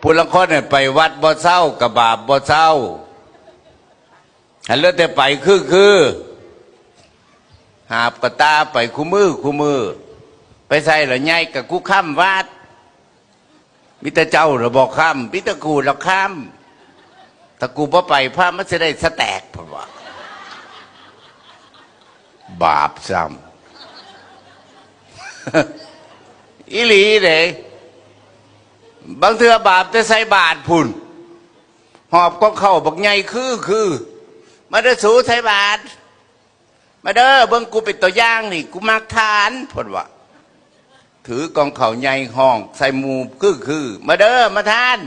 ผู้ลังคนเนี่ยไปวัดบ่เศร้ากับบาปบ่เศร้าหันเลือแต่ไปคือคือหาบกระตาไปคู่มือคู่มือ ไปใส่ละไงกับกูข้ามวัดมิตรเจ้าเราบอกข้ามมิตรกูเราข้ามถ้ากูบ่ไปพระมันจะได้สแตกเพราว่าบาปซ้ำอีหลีเด้ บางเทือบาปจะใส่บาทพุ่นหอบก็เข้าบักใหญ่คือคือ มาเด้อสูใส่บาท มาเด้อเบิ่งกูเป็นตัวอย่างนี่ กูมักทานพนว่าถือกองเข่าใหญ่ห้อง ใส่หมูคือคือมาเด้อมาทาน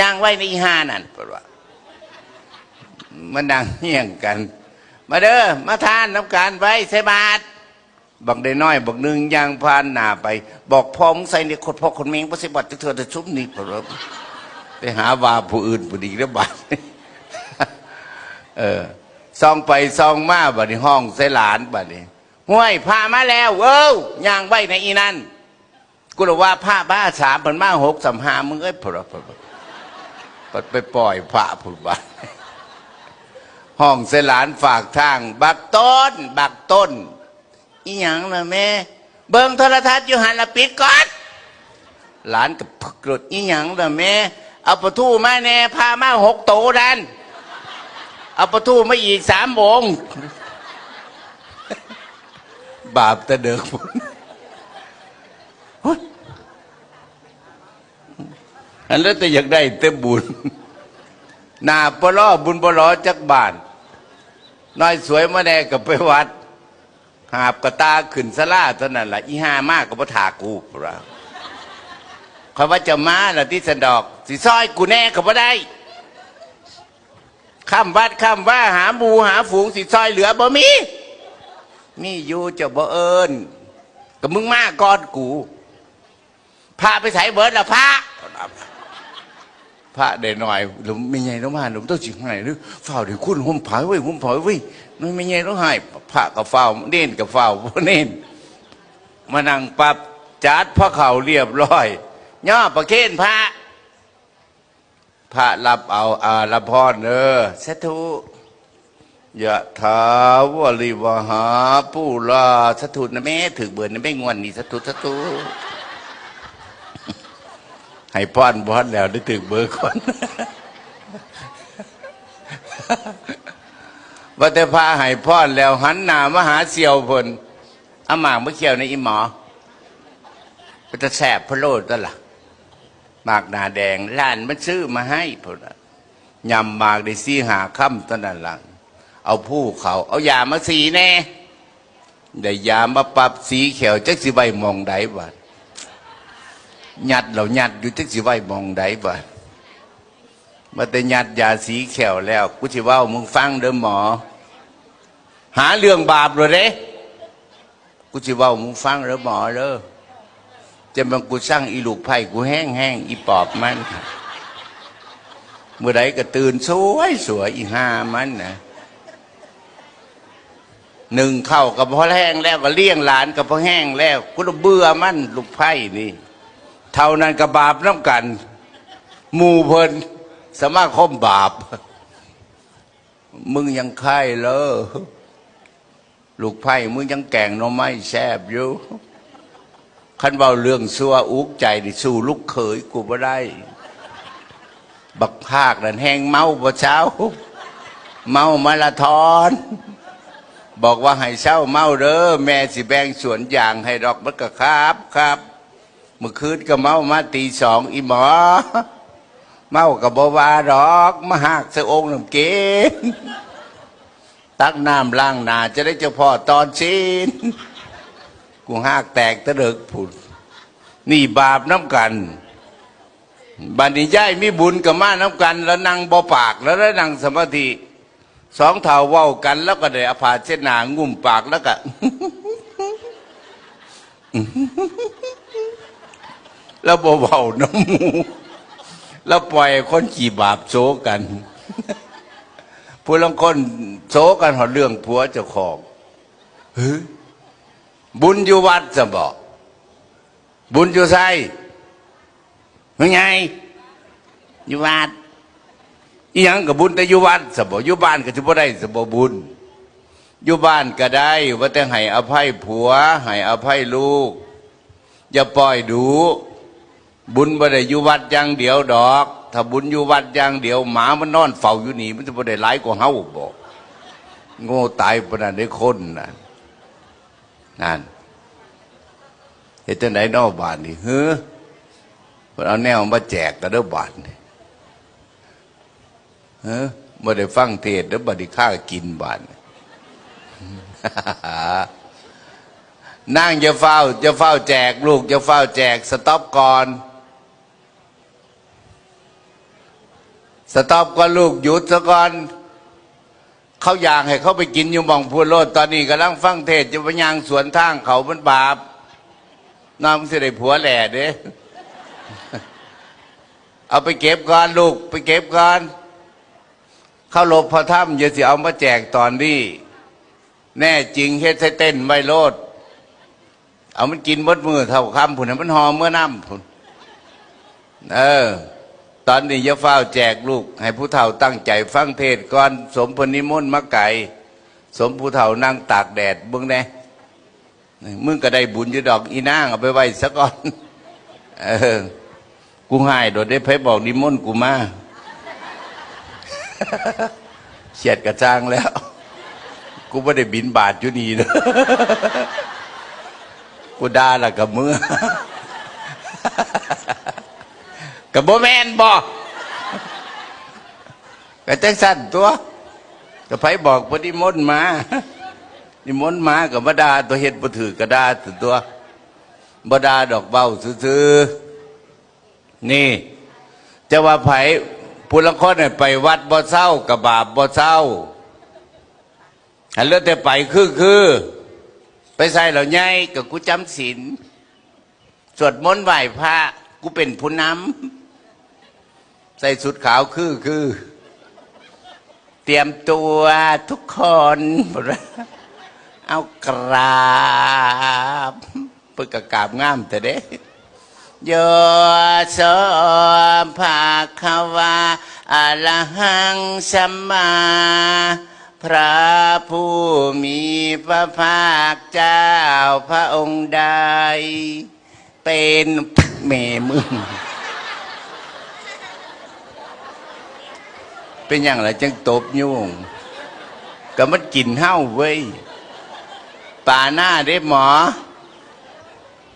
ย่างไว้ในอีหานั่นพนว่ามันดังเฮี้ยงกัน มาเด้อมาทานน้ำการไว้ใส่บาท บักได้น้อยบักหนึงยางพานหนาไป บอกพ่อมึงใส่ในคนพ่อคนเมงพระสิบัติเธอจะชุบนี่พระไปหาว่าผู้อื่นผู้ดีแล้วบาดเออซองไปซองมาบัดนี้ห้องใส่หลานบัดนี้ห้วยพามาแล้วเว้ยยางไว้ในอีนั่นกูเลยว่าผ้าบ้าสามพันมาหกสามหามึงเอ้ยพระพระพระไปปล่อยพระผุดบัดห้องเสหลานฝากทาง บักต้น บักต้น อีหยังนะแม่ เบิ่งโทรทัศน์อยู่หันละปิดก่อน หลานกับพึกรดอีหยังนะแม่ เอาประทูมาแน่พามาหกโตดัน เอาประทูมาอีกสามโมงบาปแต่เด็กพุ่นเฮ้ยอันแล้วแต่อยากได้เต็มบุญหน้าปล้อบุญปล้อจักบานน้อยสวยมาแน่กับไปวัด หาบกระตาขึ้นสลาเท่านั้นแหละอีห้ามากกับพระถากูปราคำว่าจะมาละที่สันดอกสิซอยกูแน่กับว่ได้ข้ามวัดข้ามว่าหาหมูหาฝูงสิซอยเหลือบ่มีมีอยู่จะบ่เอิญกับมึงมาก่อนกูพาไปใส่เบิร์ดละพระพระได้หน่อยหลุมไม่ใหญ่ต้องมาหลุมต้องจิงให้หรือเฝ้าเดี๋ยวคุณหุ่มผายไว้หุ่มผายไว้ นั่นไม่ใหญ่ต้องให้พระกับเฝ้าเน้นกับเฝ้าพเน้นมานั่งปรับจัดพระเข่าเรียบร้อย ย่อประเคนพระ พระรับเอาอาละพรเออสาธุยะถาวริวหาปูลาสาธุนะแม่ถือเบิร์นะแม่งวนนี่สาธุสาธุให้ป้อนป้อนแล้วได้ถึงเบอร์คน ว่าแต่พาห้ป้อนแล้วหันหน้ามาหาเสี่ยวพนอาหมากเมื่อเขียวในอีหมอก็จะแสบพะโลดตัวล่ะหมากหนาแดงล้านมันซื้อมาให้พนยำหมากได้ซีหาค่ำตอนนั้นหลังเอาผู้เขา เอายามาสีแน่ได้ยามาปรับสีเขียวจักสิใบมองไดบัดยัดเราหยัดอยู่จักสิไว้มองใดบ่ มาแต่ยัดยาสีแขวแล้ว กูสิว่ามึงฟังเด้อหมอ หาเรื่องบาปเลยเด้กูสิว่ามึงฟังเด้อหมอเด้อจะมันกูสร้างอีลูกไผ่กูแห้งแห้งอีปอบมันเมื่อใดก็ตื่นสวยสวยอีห้ามันนะหนึ่งเข้ากับพอแห้งแล้วก็เลี้ยงหลานกับพอแห้งแล้วกูเบื่อมันลูกไผ่นี่ เท่านั้นกับบาปน้ำกัน หมู่เพิ่น สมาคมบาป มึงยังไข่เลยลูกไผ่มึงยังแก่งน้อไม้แซบอยู่ขันเบาเรื่องซัวอุกใจดิสู้ลูกเขยกูบ่ได้ บักภาคนั่นแห้งเมาบ่เช้า เมามาราธอน บอกว่าให้เช้าเมาเด้อแม่สิแบ่งสวนยางให้ดอกมันก็ครับครับ เมื่อคืนก็เมามาตีสองอีหมอ เมากับบวาดอกมาหากเสะองค์น้ำเกณฑ์ตักน้ำล้างหนาจะได้เจ้าพ่อตอนชินกูหากแตกตะเลิกผุด นี่บาปน้ำกันบัดนี้ย่ายมีบุญกับมาน้ำกัน แล้วนั่งบ่ปากแล้วแล้นั่งสมาธิสองเท่าเว้ากัน แล้วก็ได้อภาเช่นหนางุ่มปากแล้วก็แล้วบ่เบาน้ำหมู แล้วปล่อยให้คนขี่บาปโซกันผู้ลังคนโซกันหอเรื่องผัวเจ้าของเฮ้ยบุญอยู่วัดจะบอกบุญอยู่ไสยังไงอยู่วัดอีหยังกับบุญแต่อยู่วัดสบอยู่บ้านก็จะบ่ได้สบบุญอยู่บ้านก็ได้ว่าแต่ให้อภัยผัวให้อภัยลูก อย่าปล่อยดู บุญบ่ได้อยู่วัดอย่างเดียวดอก ถ้าบุญอยู่วัดอย่างเดียว หมามันนอนเฝ้าอยู่นี่มันจะบ่ได้หลายกว่าเฮาบ่โง่ตายปานนั้นได้คนน่ะนั่นเฮ็ดจังไดนอกบานนี่เฮ้อเพิ่นเอาแนวมาแจกกันเด้อบาดนี่เฮ้อบ่ได้ฟังเทศน์เด้อบัดนี้ข้ากินบาดนี่นั่งจะเฝ้าจะเฝ้าแจก ลูกจะเฝ้าแจก สต็อปก่อน สต็อปก่อนลูกหยุดซะก่อนเขาอยากให้เขาไปกินอยู่หมองพูดโลดตอนนี้กำลังฟังเทศจะไปยางสวนทางเขามันบาปน้องสิได้ผัวแหล่เด้เอาไปเก็บก่อนลูก ไปเก็บก่อนเข้าหลบพระถ้ำอย่าสิเอามาแจกตอนนี้ แน่จริงเฮ็ดให้เต้นไวโลด เอามันกินมดมือเท่าคำผุนให้มันหอมเมื่อน้ำผุนเออ ตอนนี้ย่าเฝ้าแจกลูก ให้ผู้เฒ่าตั้งใจฟังเทศก่อนสมพนิมนต์มาไก่สมผู้เฒ่านั่งตากแดดเบิ่งแน่มึงก็ได้บุญอยู่ดอกอีนางเอาไปไว้ซะก่อนเออกูให้โดดได้ไผบอกนิมนต์กูมาเฉียดกระจ้างแล้ว กูไม่ได้บินบาทอยู่นี่นะกูด่าละกับมือ กับโบแมนบอกกับจังสั้นตัวกับไผบอกพอดีมนต์มานิมนต์มากับมาดาตัวเฮ็ดบ่ถือกระดาษตัวบดาดอกเบ้าซื่อนี่จะว่าไผผู้ละคนเนี่ยไปวัดบ่เศร้ากับบาปบ่เศร้าอันเลือแต่ไปคือคือ ไปใส่เหล่าใหญ่กับกูจำศีลสวดมนต์ไหว้พระกูเป็นผู้นำ ใส่สุดขาวคือคือ เตรียมตัวทุกคนเอากราบเพื่อกกราบงามแต่เด้โยโสภาควาอรหังสัมมา พระผู้มีพระภาคเจ้าพระองค์ใด เป็นแม่มึง เป็นอย่างไรจังตบยุ่งก็มันกินเห้าเว้ยป่าหน้าได้หมอ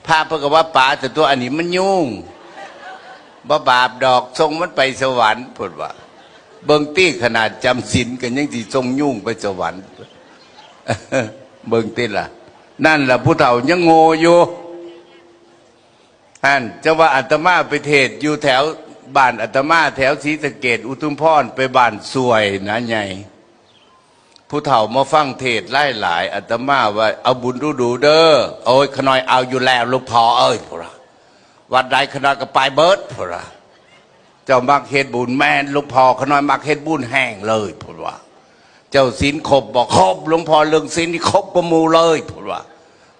พาเพื่อว่าป่าแต่ตัวอันนี้มันยุ่งบ่บาปดอกทรงมันไปสวรรค์พูดว่า เบิงตี้ขนาดจำศีลกันยังสิทรงยุ่งไปสวรรค์ เบิงตี้ล่ะ นั่นล่ะผู้เฒ่ายังโง่อยู่อันจะว่าอาตมาไปเทศอยู่แถว บ้านอาตมาแถวศรีสะเกดอุทุมพรไปบ้านสวยนะใหญ่ผู้เฒ่ามาฟังเทศไล่หลายอาตมาว่าเอาบุญดูดูเด้อโอ้ยขน้อยเอาอยู่แล้วลูกพอเอ้ยพราวัดใดขน้อยก็ไปเบิดพราเจ้ามักเฮ็ดบุญแม่นหลวงพ่อขน้อยมักเฮ็ดบุญแห้งเลยพูดว่าเจ้าศีลครบบอกครบหลวงพ่อเรื่องศีลนี่ครบกว่าหมูเลยพูดว่า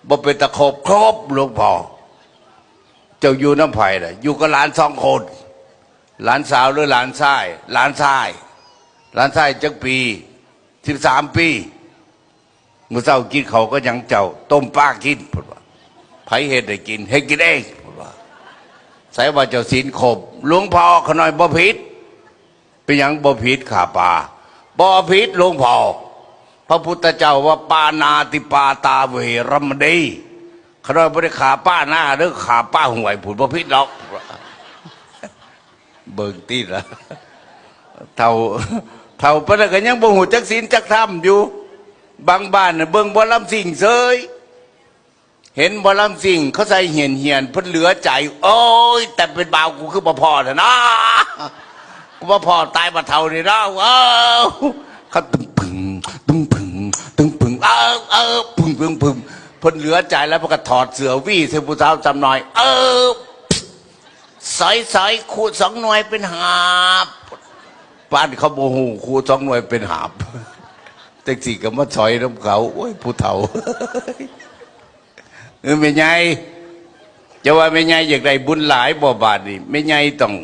บ่เป็นตะครบครบหลวงพ่อเจ้าอยู่น้ำไผ่น่ะอยู่กับหลานสองคน หลานสาวหรือหลานชาย หลานชาย หลานชายจักปีสิบสามปีเมื่อเช้ากินเขาก็ยังเจ้า ต้มปลากินพูดว่าไผเฮ็ดได้กินให้กินเองพูดว่าใส่ว่าเจ้าศีลครบหลวงพ่อขน้อยบ่ผิดเป็นยังบ่ผิดขาป่าบ่ผิดหลวงพ่อพระพุทธเจ้าว่าปานาติปาตาเวรมณีขน้อยบ่ได้ขาป้าหน้าหรือขาป้าห่วยผุดบ่ผิดหรอก เบิ่งตีละเท่าเท่าปานนั้นก็ยังบ่ฮู้จักศีลจักธรรมอยู่ บางบ้านน่ะเบิ่งบ่ลำสิ่งเซยเห็นบอลำสิ่งเขาใส่เหียนเหียนเพิ่นเหลือใจ โอ้ย แต่เป็นบ่าวกูคือบ่พอเถอะนะกูบ่พอตายบ่เท่านี่นะเออเขาตึงปึงตึงปึงตึงปึงเออเออปึงปึงปึงเพิ่นเหลือใจแล้วพิ่นก็ถอดเสื้อวี่ใส่ผู้สาวจำหน่อย เออ สอยสอยขูดสองหน่วยเป็นหาบป้านเขาโมโหขูดสองหน่วยเป็นหาบแต่สี่ก็มาซอยน้ำเขาโอ้ยผู้เฒ่าเออไม่ไงจะว่าไม่ไงอยากได้บุญหลายบ่บาทนี่ไม่ไงต้อง